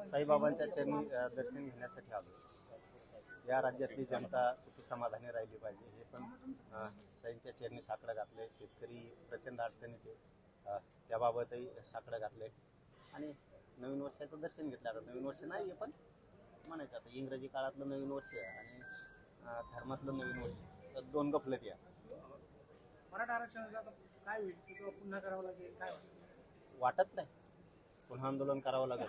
साईंच्या चरणी दर्शन घेण्यासाठी आलो. या राज्यातली जनता सुखी समाधानी राहिली पाहिजे हे पण साईंच्या चरणी साकडं घातलंय शेतकरी प्रचंड अडचणीत आहे. त्याबाबतही साकडं घातलंय आणि नवीन वर्षाचं दर्शन घेतलं. आता नवीन वर्ष नाही आहे पण म्हणायचं आता इंग्रजी काळातलं नवीन वर्ष आणि धर्मातलं नवीन वर्ष तर दोन गफलत या. मराठा आरक्षणाचं आता काय होईल? पुन्हा करावं लागेल? काय वाटत नाही. पुन्हा आंदोलन करावं लागेल.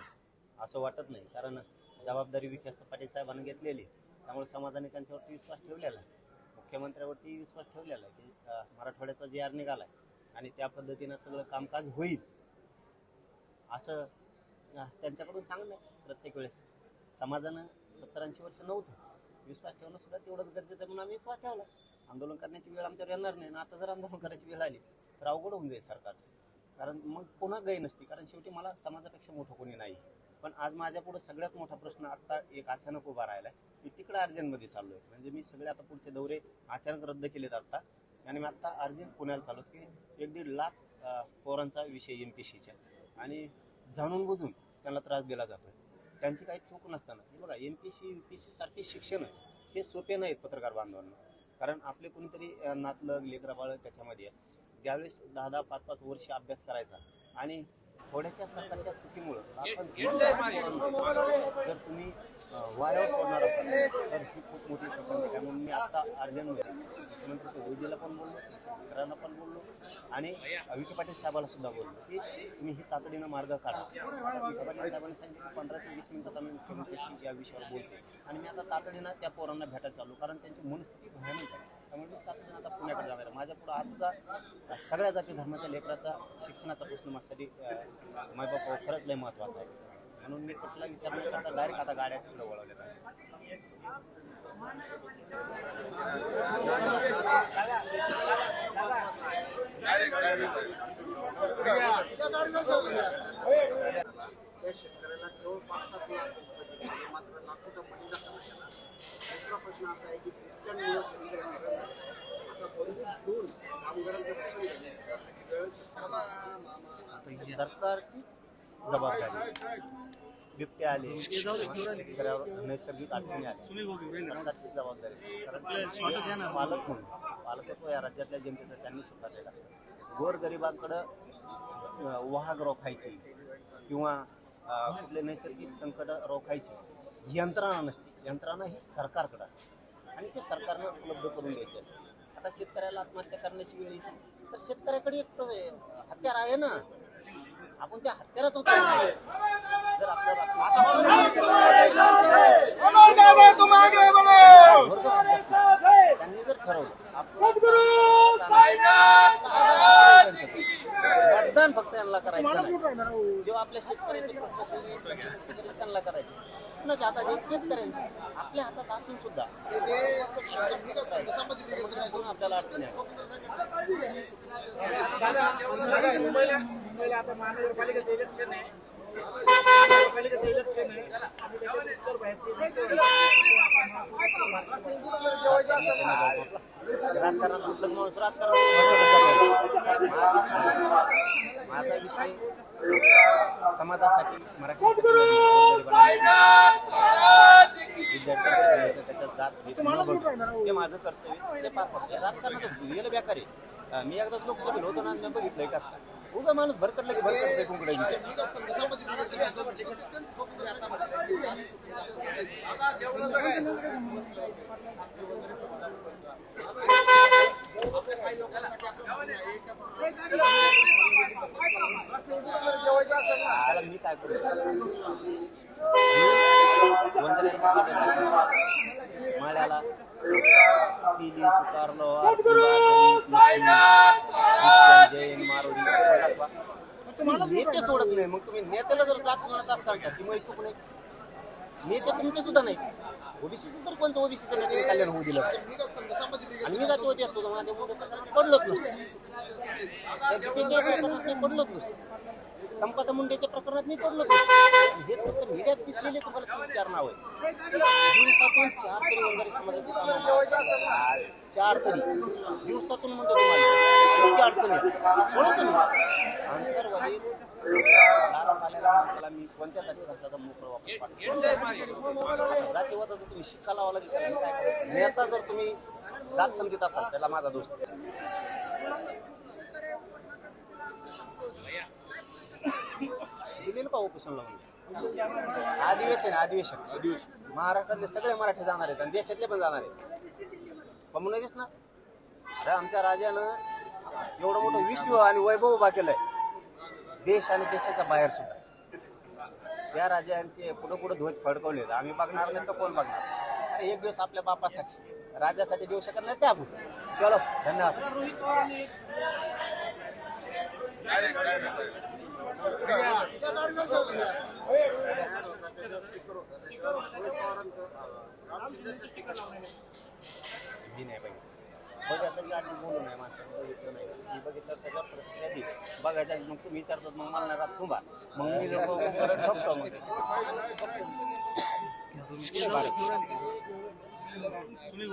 असं वाटत नाही. कारण जबाबदारी विखे पाटील साहेबांनी घेतलेली त्यामुळे समाजाने त्यांच्यावरती विश्वास ठेवलेला आहे. मुख्यमंत्र्यावरती विश्वास ठेवलेला आहे की मराठवाड्याचा जे आर निघाला आहे आणि त्या पद्धतीनं सगळं कामकाज होईल. असं त्यांच्याकडून सांगणं प्रत्येक वेळेस समाजानं सत्तर ऐंशी वर्ष नव्हतं. विश्वास ठेवणं सुद्धा तेवढंच गरजेचं आहे म्हणून आम्ही विश्वास ठेवला. आंदोलन करण्याची वेळ आमच्यावर येणार नाही. आणि आता जर आंदोलन करायची वेळ आली तर अवघड होऊन जाईल सरकारचं. कारण मग पुन्हा गय नसती कारण शेवटी मला समाजापेक्षा मोठं कोणी नाही. पण आज माझ्या पुढे सगळ्यात मोठा प्रश्न आता एक अचानक उभा राहिला मी तिकडे अर्जंटमध्ये चाललो आहे म्हणजे मी सगळे आता पुढचे दौरे अचानक रद्द केलेत जातात आणि मी आत्ता अर्जंट पुण्याला चाललो की एक दीड लाख पोरांचा विषय एम पी सीच्या आणि जाणून बुजून त्यांना त्रास दिला जातोय. त्यांची काही चूक नसताना. हे बघा M P C U P C सारखे शिक्षण हे सोपे नाहीत पत्रकार बांधवांना. कारण आपले कोणीतरी अं, नातलग लेकराबाळ त्याच्यामध्ये आहे ज्यावेळेस दहा दहा पाच पाच वर्ष अभ्यास करायचा आणि थोड्याच्या सरकारच्या चुकीमुळं आपण जर तुम्ही वाऱ्यावर सोडणार असाल तर ही खूप मोठी शक्यता आहे. त्यामुळे मी आता अर्जंटमध्ये मुख्यमंत्री ओजीला पण बोललो मित्रांना पण बोललो आणि विखे पाटील साहेबाला सुद्धा बोललो की तुम्ही ही तातडीनं मार्ग काढा. विखे पाटील साहेबांनी सांगितलं की पंधरा ते वीस मिनिटात आम्ही मुख्यमंत्र्यांशी या विषयावर बोलतो आणि मी आता तातडीनं त्या पोरांना भेटायला चालू कारण त्यांची मनस्थिती भयानक आहे. त्यामुळे मी तातडीनं आता पुण्याकडे जाणार आहे. माझ्या पुढं आजचा सगळ्या जाती धर्माच्या लेकराचा शिक्षणाचा प्रश्न माझ्यासाठी अं, मायबाप हो, खरंच लय महत्त्वाचा आहे. म्हणून मी तसला विचार न करता डायरेक्ट आता गाड्या तिकडे वळवल्या शेतकऱ्याला जवळपास मात्र लाखोचा पैसा कसा दुसरा प्रश्न असा आहे की सरकारचीच जबाबदारी बिबटे आले शेतकऱ्यावर नैसर्गिक अडचणी आल्या. सरकारची जबाबदारी. कारण म्हणून पालकत्व या राज्यातल्या जनतेचं त्यांनी स्वीकारलेलं असतं. गोरगरिबांकडं वाहक रोखायची किंवा कुठले नैसर्गिक संकट रोखायची यंत्रणा नसते. यंत्रणा ही सरकारकडे असते. आणि ते सरकारनं उपलब्ध करून द्यायचे असते. आता शेतकऱ्याला आत्महत्या करण्याची वेळ येते. तर शेतकऱ्याकडे एक हत्यार आहे ना? आपण त्या हत्याराचा उपयोग नाही जर आपल्याला वर्ग राज्यातला त्यांनी जर ठरवलं आपलं मतदान फक्त यांना करायचं नाही जेव्हा आपल्या शेतकऱ्याचे प्रश्न सोडले, त्यांना करायचे. कुणाच्या हातात आहे? शेतकऱ्यांचे. आपल्या हातात असून सुद्धा. आपल्याला अडचणी आहे. दादा मुंबईला मुंबईला आता महानगरपालिकेचं इलेक्शन आहे. महानगरपालिकेचं इलेक्शन आहे. त्याच्यात उत्तर राजकारणात कुठलं माणूस राजकारण माझा विषय समाजासाठी मराठ्यांसाठी विद्यार्थ्यांसाठी जात भेद न बघणं. ते माझं कर्तव्य ते पार पडतं राजकारणात गेलं बेकार आहे. मी एकदा लोकसभेला होतो ना मी बघितलंय काच उगा माणूस भरकडलं की भरकडतंय कुंकडे तर मी काय करू शकतो? मी माळ्याला तिली सुतार लोहार जैन मारोडी नेते सोडत नाही मग तुम्ही नेत्याला जर जात म्हणत असताल का? ती मग चूक नाही. नेते तुमचे सुद्धा नाही. ओबीसीचं तर कोणतं? ओबीसीचं नेते कल्याण होऊ दिलं. आणि मी जातो होते असतो पडलोच नसतो. त्या पडलोच नसतो. संपदा मुंडेच्या प्रकरणात मी पडलो हे फक्त मीडियात दिसलेले तुम्हाला तीन चार नाव आहे दिवसातून चार तरी वंजारी समाजाचे काम चार तरी. दिवसातून म्हणतो तुम्हाला अडचणी म्हणून तुम्ही मी अंतरवाली दारात आलेल्या माणसाला मी कोणत्या जाती घातला मोकळं जातीवादाचं तुम्ही शिक्षा लावायला दिसत काय नेता जर तुम्ही जात समजत असाल त्याला माझा दोष का उपोषणला म्हणजे अधिवेशन अधिवेशन महाराष्ट्रातले सगळे मराठी जाणार आहेत आणि देशातले पण जाणार आहेत. पण म्हणूनच ना अरे आमच्या राजानं एवढं मोठं विश्व आणि वैभव उभा केलंय. देश आणि देशाच्या बाहेर सुद्धा. या राजांचे पुढं पुढं ध्वज फडकवले आम्ही बघणार नाही तर कोण बघणार? अरे एक दिवस आपल्या बापासाठी. राजासाठी देऊ शकत नाही ते आपण. चलो धन्यवाद. मी नाही बघितलं. बघितलं की आधी बोलू नाही माणसाने बघितलं नाही. मी बघितलं त्याच्यावर प्रतिक्रिया दे बघायच्या आधी मग तुम्ही विचारतात मग मला रात मग मी लोक मग. सुनील